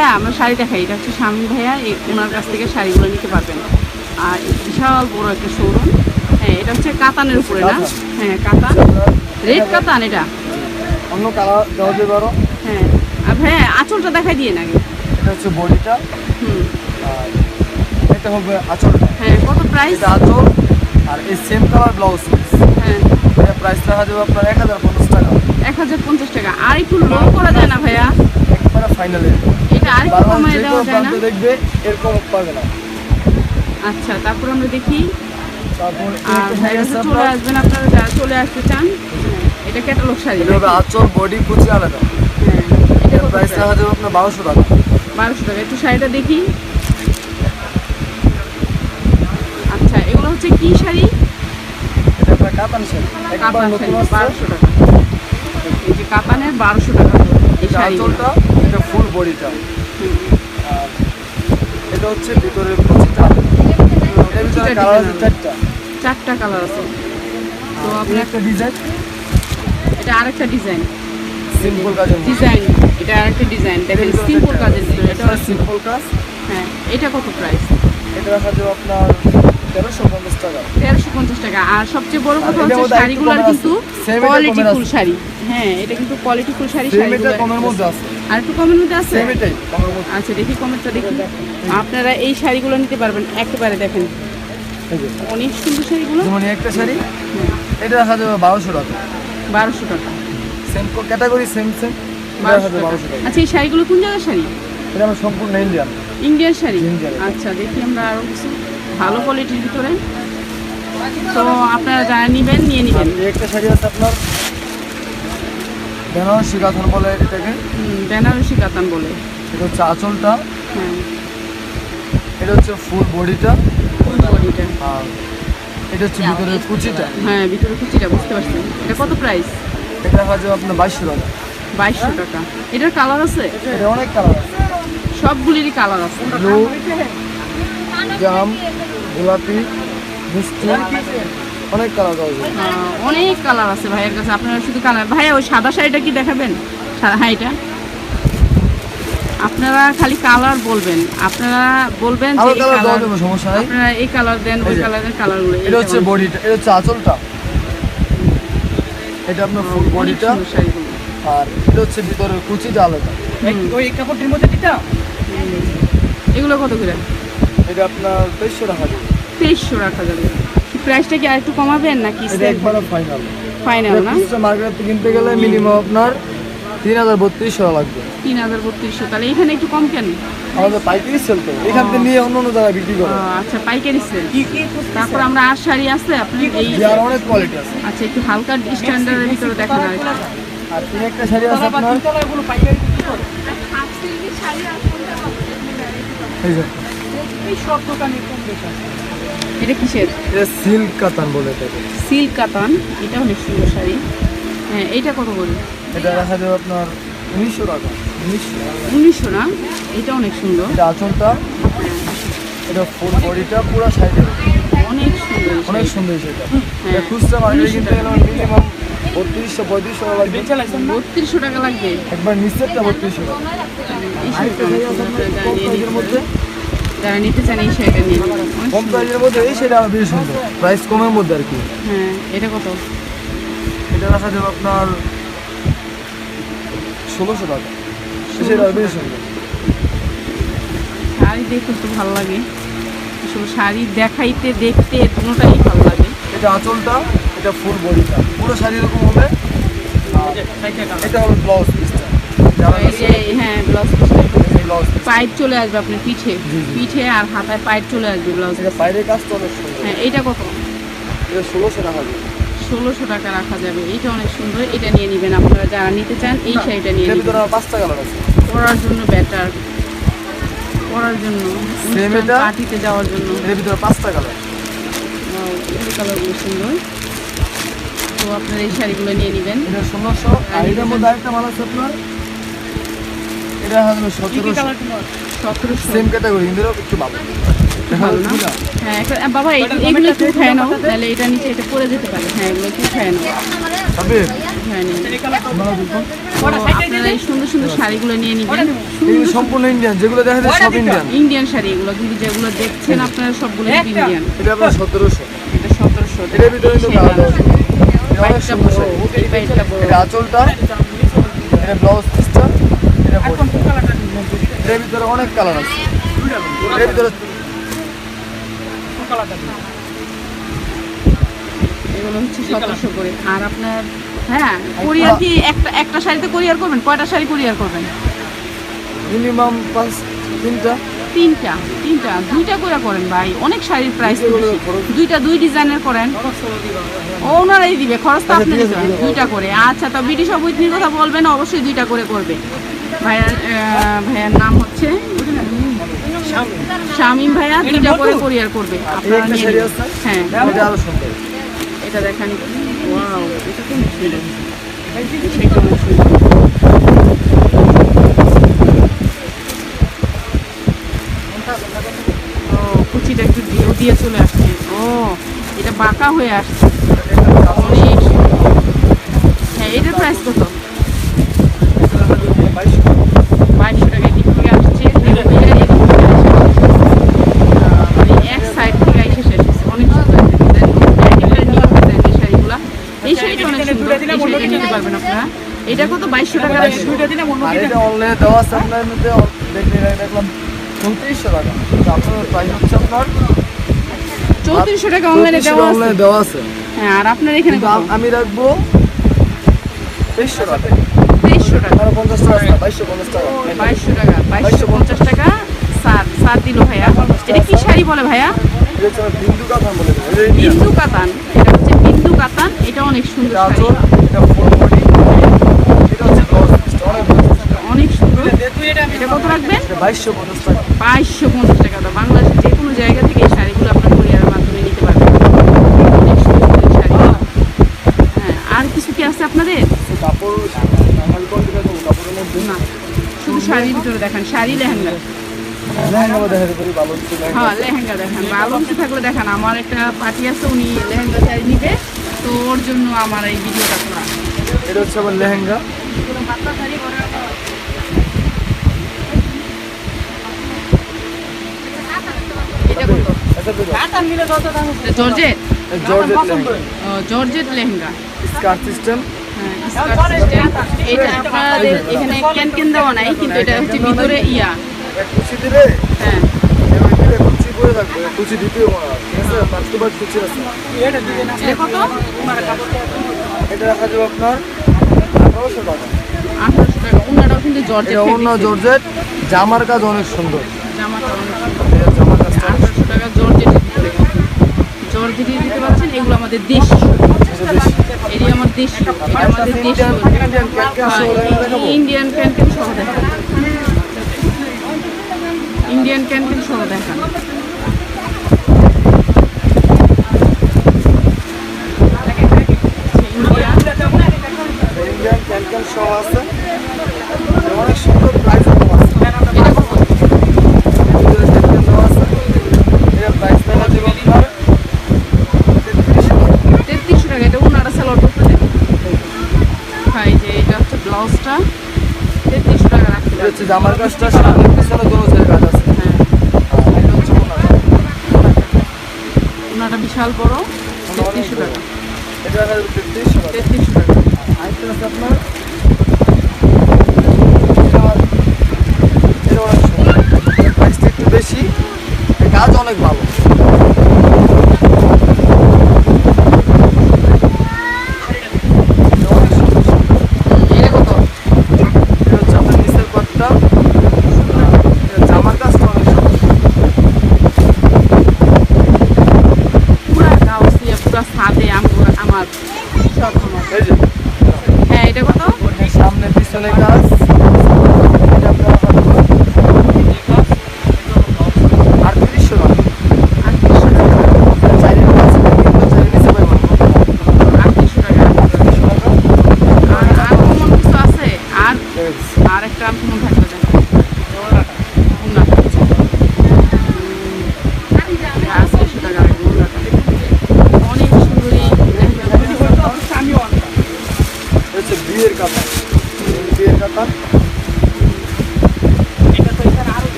ভাইয়া আমরা শাড়ি দেখাই। এটা হচ্ছে স্বামী ভাইয়া ওনার কাছ থেকে শাড়িগুলো নিতে পারবেন। আর বিশাল বড় একটা শোরুম হ্যাঁ এটা হচ্ছে কাতানের উপরে না? হ্যাঁ কাতান। রেড কাতান এটা? অন্য কালার দেওয়া যেতে পারো। হ্যাঁ। আর ভাইয়া আঁচলটা দেখাই দিয়ে নাকি এটা হচ্ছে বডিটা। হুম। আর এটা হবে আঁচলটা হ্যাঁ কত প্রাইস আঁচল। আর এই সেম কালার ব্লাউজ পিস হ্যাঁ। এটা প্রাইস রাখা যাবে আপনার এক হাজার পঞ্চাশ টাকা। এক হাজার পঞ্চাশ টাকা। আর একটু লো করা যায় না ভাইয়া? একবারে ফাইনালে আর বারবার কমায় দেওয়া যায় না? দেখবে এরকম পাবে না। আচ্ছা তারপর আমরা দেখি। আর চলে আসবেন আপনারা যারা চলে আসতে চান এটা ক্যাটালগ শাড়ি এটা বডি কুচি আলাদা। হ্যাঁ এটা প্রাইস রাখা যাবে আপনার বারোশো টাকা। বারোশো টাকা। একটু শাড়িটা দেখি। আচ্ছা এগুলো হচ্ছে কি শাড়ি? এটা আপনার কাতান শাড়ি। কাতান শাড়ি বারোশো টাকা। এই যে কাতানের বারোশো টাকা এই শাড়িগুলো। এটা ফুল বডিটা এটা হচ্ছে ভিতরে কালার আছে চারটা চারটা। কালার আছে। তো আপনি একটা ডিজাইন এটা আরেকটা ডিজাইন সিম্পল কাজের ডিজাইন এটা আরেকটা ডিজাইন দেখেন সিম্পল কাজের এটা সিম্পল কাজ। হ্যাঁ এটা কত প্রাইস এটা রাখা যাবে আপনার তেরোশো পঞ্চাশ টাকা। তেরোশো পঞ্চাশ টাকা। আর সবচেয়ে বড় কথা হচ্ছে শাড়িগুলোর কিন্তু। Quality full sari. হ্যাঁ এটা কিন্তু কোয়ালিটি ফুল শাড়ি শাড়িগুলো। কমের মধ্যে আছে। আর একটু কমের মধ্যে আছে? আচ্ছা দেখি কমেন্টটা দেখি। আপনারা এই শাড়িগুলো নিতে পারবেন একেবারে দেখেন। অনেক সুন্দর শাড়িগুলো। এই একটা শাড়ি এটা রাখা যাবে বারোশো টাকা। বারোশো টাকা। সেম ক্যাটাগরি সেম সেম আচ্ছা এই শাড়িগুলো কোন জায়গার শাড়ি? এটা আমার সম্পূর্ণ ইন্ডিয়ান ইন্ডিয়ান শাড়ি। আচ্ছা দেখি আমরা আরও কিছু। ভালো কোয়ালিটির ভিতরে। তো আপনারা যারা নেবেন নিয়ে নেবেন। একটা শাড়ি আছে আপনার বেনারসি কাঁথন বলে এটাকে? বেনারসি কাতান বলে। এটা হচ্ছে আঁচলটা। হ্যাঁ। এটা হচ্ছে ফুল বডিটা। ফুল বডিটা। আর এটা হচ্ছে ভিতরে কুচিটা। হ্যাঁ ভিতরে কুচিটা বুঝতে পারছেন এটা কত প্রাইস এটা রাখা যাবে আপনার বাইশশো টাকা। বাইশশো টাকা। এটার কালার আছে? এটা অনেক কালার আছে। সবগুলিরই কালার আছে। ব্লু জাম গোলাপি মিষ্টি। অনেক কালার পাওয়া যায়। অনেক কালার আছে ভাইয়ের কাছে। আপনারা শুধু কালার ভাইয়া ওই সাদা শাড়িটা কি দেখাবেন? হ্যাঁ এটা। আপনারা খালি কালার বলবেন। আপনারা বলবেন যে এই কালার দেওয়া কালার সমস্যা নাই? আপনারা এই কালার দেন ওই যে, কালারের কালারগুলো এটা হচ্ছে বডিটা এটা হচ্ছে আঁচলটা। এটা আপনার ফুল বডিটা আর এটা হচ্ছে ভিতরের কুচিটা আলাদা। ওই কাপড়টির মধ্যে দিতা এগুলো কত করে? এটা আপনার তেইশশো টাকা তেইশশো রাখা যাবে প্রাইসটা কি আরেকটু কমাবেন নাকি এটা একবার ফাইনাল ফাইনাল না? মার্কেট কিনতে গেলে মিনিমাম আপনার তিন হাজার বত্রিশশো টাকা লাগবে। তিন হাজার বত্রিশশো তাহলে এখানে একটু কম কেন? আমাদের পাইকারি সেল তো এখান থেকে নিয়ে অন্য অন্য জায়গায় বিক্রি করে। আচ্ছা পাইকারি সেল তারপর আমরা আর শাড়ি আছে আপনি এই আর অনেক কোয়ালিটি আছে। আচ্ছা একটু হালকা স্ট্যান্ডার্ডের ভিতরে দেখা যায়। আর তিন একটা শাড়ি আছে আপনার। পাইকারি বিক্রি করে। এই যে। এই সব দোকানে কম বেশ আছে। এটা কিসের? এটা সিল্ক কাতান বলে এটাকে সিল্ক কাতান এটা অনেক সুন্দর শাড়ি। হ্যাঁ এইটা কত করে? এটা রাখা যাবে আপনার উনিশশো টাকা। উনিশশো উনিশশো না? এটা অনেক সুন্দর। এটা আঁচলটা এটা ফুল বডিটা পুরো সাইডে। অনেক সুন্দর অনেক সুন্দর সেটা হ্যাঁ। এটা খুচরা মার্কেটে কিনতে মিনিমাম বত্রিশশো পঁয়ত্রিশশো টাকা লাগবে। বত্রিশশো টাকা লাগবে? একবার নিচেরটা বত্রিশশো টাকা। মধ্যে। যারা নিতে চান এই শাড়িটা নিয়ে কম। প্রাইজের মধ্যে এই সুন্দর। প্রাইস কমের মধ্যে আর কি। হ্যাঁ এটা কত? এটা রাখা যাবে আপনার ষোলোশো টাকা। সেটা আরও সুন্দর। শাড়ি দেখতে তো ভালো লাগে। আসলে শাড়ি দেখাইতে দেখতে দুটোটাই ভালো লাগে। এটা আঁচলটা এটা ফুল বডিটা। পুরো শাড়ি এরকম হবে। এটা। হবে ব্লাউজ পিসটা হ্যাঁ ব্লাউজ ব্লাউজ পাইপ চলে আসবে আপনার পিঠে। পিঠে আর হাতায় পাইপ চলে আসবে ব্লাউজ এটা কাজ তো অনেক সুন্দর। হ্যাঁ এইটা কত? এটা ষোলোশো টাকা ষোলোশো টাকা রাখা যাবে। এটা অনেক সুন্দর। এটা নিয়ে নেবেন আপনারা। যারা নিতে চান এই শাড়িটা নিয়ে নেবেন। পাঁচটা কালার আছে। পরার জন্য বেটার পরার জন্য। পার্টিতে যাওয়ার জন্য। এর ভিতরে পাঁচটা কালার এই কালারগুলো সুন্দর। তো আপনারা এই শাড়িগুলো নিয়ে নেবেন। এটা ষোলোশো। আর এটার মধ্যে আরেকটা মাল আছে আপনার? এটা কালার তোমার সেম ক্যাটাগরি কিন্তু একটু না হ্যাঁ একটা- বাবা এই- এগুলো একটু উঠায় নাও তাহলে এটা নিচে এটা পরে যেতে পারে। হ্যাঁ এগুলো একটু উঠায় নাও। আপনারা এই সুন্দর সুন্দর শাড়িগুলো নিয়ে নিবেন। সম্পূর্ণ ইন্ডিয়ান যেগুলো দেখা যায় সব ইন্ডিয়ান ইন্ডিয়ান শাড়ি এগুলো। কিন্তু যেগুলো দেখছেন আপনারা সবগুলো ইন্ডিয়ান এটা আপনার সতেরোশো। এটা সতেরোশো। ভিতরে এটা আঁচলটা। ব্লাউজ। এটার ভিতরে অনেক কালার আছে। এর ভিতরে এগুলো হচ্ছে সতেরোশো করে। আর আপনার হ্যাঁ কোরিয়ার কি একটা একটা শাড়িতে কোরিয়ার করবেন? কয়টা শাড়ি কোরিয়ার করবেন? মিনিমাম পাঁচ তিনটা। তিনটা তিনটা দুইটা করে করেন ভাই। অনেক শাড়ির প্রাইস দুইটা দুই ডিজাইনের করেন। ওনারাই দিবে খরচ তো আচ্ছা, আপনি দিবেন দুইটা করে। আচ্ছা তো বিডি সব উইথনির কথা বলবেন অবশ্যই দুইটা করে করবে। ভাইয়ার ভাইয়ার নাম হচ্ছে? শামিম ভাইয়া দুইটা করে কোরিয়ার করবে। আপনারা নিয়ে হ্যাঁ। এটা দেখেন সুন্দর। এটা দেখান। ওয়াও এটা তো অনেক সুন্দর সেটা অনেক সুন্দর ও কুচিটা একটু দিয়ে দিয়ে চলে আসছে। ও এটা বাঁকা হয়ে আসছে। অনেক হ্যাঁ এটার প্রাইস কত? বাইশশো টাকা থেকে আসছে। মানে এক সাইড থেকে এসে শেষ হয়েছে। অনেক সুন্দর। একটা design। একেবারে new design এই শাড়িটা অনেক সুন্দর। এই শাড়িটা নিতে পারবেন আপনারা। এটা কত? বাইশশো টাকা এটা অনলাইনে দেওয়া আছে দেখলাম। উনত্রিশশো টাকা। আপনার প্রাইস হচ্ছে আপনার চৌত্রিশশো টাকা অনলাইনে দেওয়া অনলাইনে দেওয়া আছে। হ্যাঁ আর আপনার এখানে আমি রাখব তেইশশো টাকা। তেইশশো টাকা। পঞ্চাশ টাকা বাইশশো পঞ্চাশ টাকা। বাইশশো টাকা বাইশশো পঞ্চাশ টাকা। সার সার দিল ভাইয়া। এটা কি শাড়ি বলে ভাইয়া? বিন্দু কাঁথা বলে বিন্দু কাতান। এটা হচ্ছে বিন্দু কাতান। এটা অনেক সুন্দর শাড়ি। এটা ফুল বডি এটা হচ্ছে অনেক ভালো। অনেক সুন্দর এটা কত রাখবেন? বাইশশো পঞ্চাশ টাকা। বাইশশো পঞ্চাশ টাকা। দাও বাংলাদেশের যে কোনো জায়গা থেকে এই শাড়িগুলো আপনার কোরিয়ারের মাধ্যমে নিতে পারবেন। অনেক সুন্দর সুন্দর হ্যাঁ আর কিছু কি আছে আপনাদের? কাপড় না শুধু শাড়ির ভিতরে দেখান শাড়ি লেহেঙ্গা। হ্যাঁ লেহেঙ্গা দেখান থাকলে দেখান। আমার একটা পার্টি আছে উনি লেহেঙ্গা শাড়ি নিবে। তো ওর জন্য আমার এই ভিডিওটা করা। এটা হচ্ছে আমার লেহেঙ্গা এটা কত আচ্ছা তো কাতান মিলে কত দাম এটা জর্জেট? জর্জেট লেহেঙ্গা। ও, জর্জেট লেহেঙ্গা। Skirt system. হ্যাঁ, skirt system। এটা আপনাদের এখানে ক্যান ক্যান দেওয়া নাই কিন্তু এটা হচ্ছে ভিতরে ইয়া। কুচি দিলে? হ্যাঁ। কুচি করে থাকবে কুচি দিতেও ঠিক আছে? পাঁচ দুবার কুচি আছে। এটা দিকে না এটা কত? এটা রাখা যাবে আপনার আঠারোশো টাকা। আঠারোশো টাকা। উনাটাও কিন্তু জর্জেট এটা জর্জেট। জামার কাজ অনেক সুন্দর। জামাটা অনেক সুন্দর। আঠারোশো টাকা জর্জেটের ভিতরে জর্জেটের দিতে পারছেন এগুলো আমাদের দেশি। এটি আমার দেশি আমাদের দেশি। ইন্ডিয়ান ইন্ডিয়ান ক্যান্টিন সহ দেখান। ইন্ডিয়ান ক্যান্টিন সহ দেখান ইন্ডিয়ান ইন্ডিয়ান ক্যান ক্যান সহ আছে এটা অনেক সুন্দর প্রাইস কম আছে এটা কত ভিতরে ক্যান ক্যান দেওয়া আছে এটা প্রাইস দেখা যাবে আপনার তেত্রিশশো টাকা তেত্রিশশো টাকা এটা উনারা সেলর করতে দেবে হ্যাঁ এই যে এটা হচ্ছে ব্লাউজটা তেত্রিশশো টাকা রাখতে এটা পারবে হচ্ছে জামার কাজটা সামনে পিছনে দোনো সাইড কাজ আছে। হ্যাঁ। উনাটা বিশাল বড় তেত্রিশশো টাকা। এটা রাখা যাবে তেত্রিশশো তেত্রিশশো টাকা। আরেকটা আছে আপনার। এটা- অনেক বেশি। কাজ অনেক ভালো।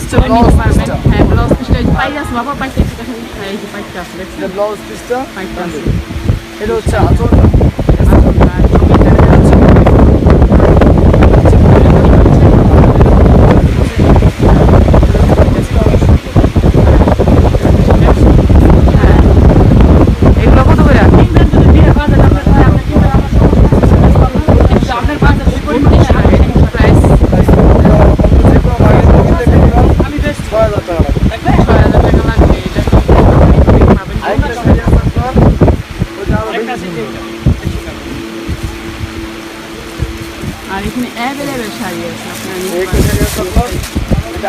হচ্ছে ব্লাউজ পিসটা হ্যাঁ ব্লাউজ পিসটা পাই আছে বাবা পাই আছে দেখেন এই যে পাইটা আছে দেখছেন ব্লাউজ পিসটা পাইটা আছে এটা হচ্ছে আঁচলটা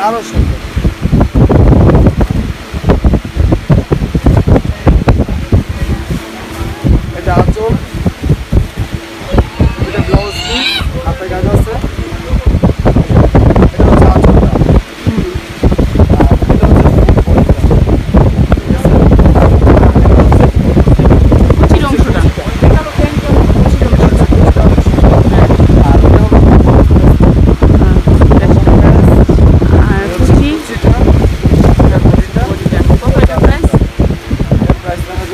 I don't know.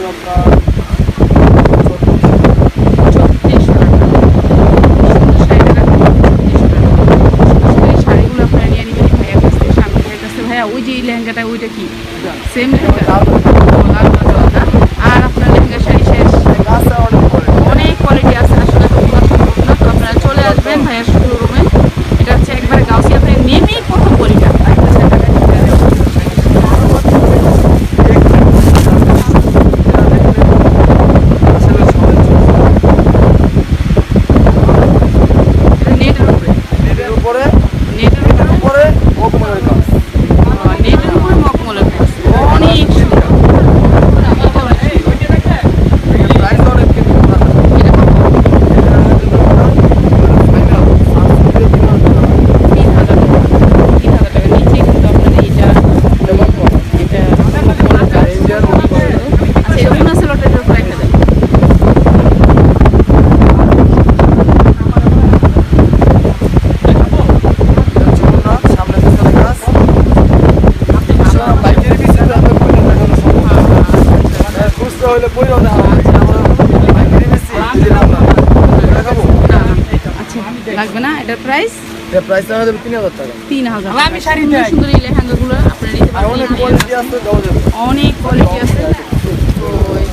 আমরা ভাইয়া ওই যে এই লেহেঙ্গাটা ওইটা কি সেম লেহেঙ্গা লাগবে না? এটার প্রাইস এর প্রাইস আমাদের 3000 টাকা। 3000 আর আমি শাড়ি নিয়ে সুন্দর এই লেহেঙ্গাগুলো আপনারা নিতে পারেন অনেক কোয়ালিটি আছে অনেক কোয়ালিটি আছে। তো এই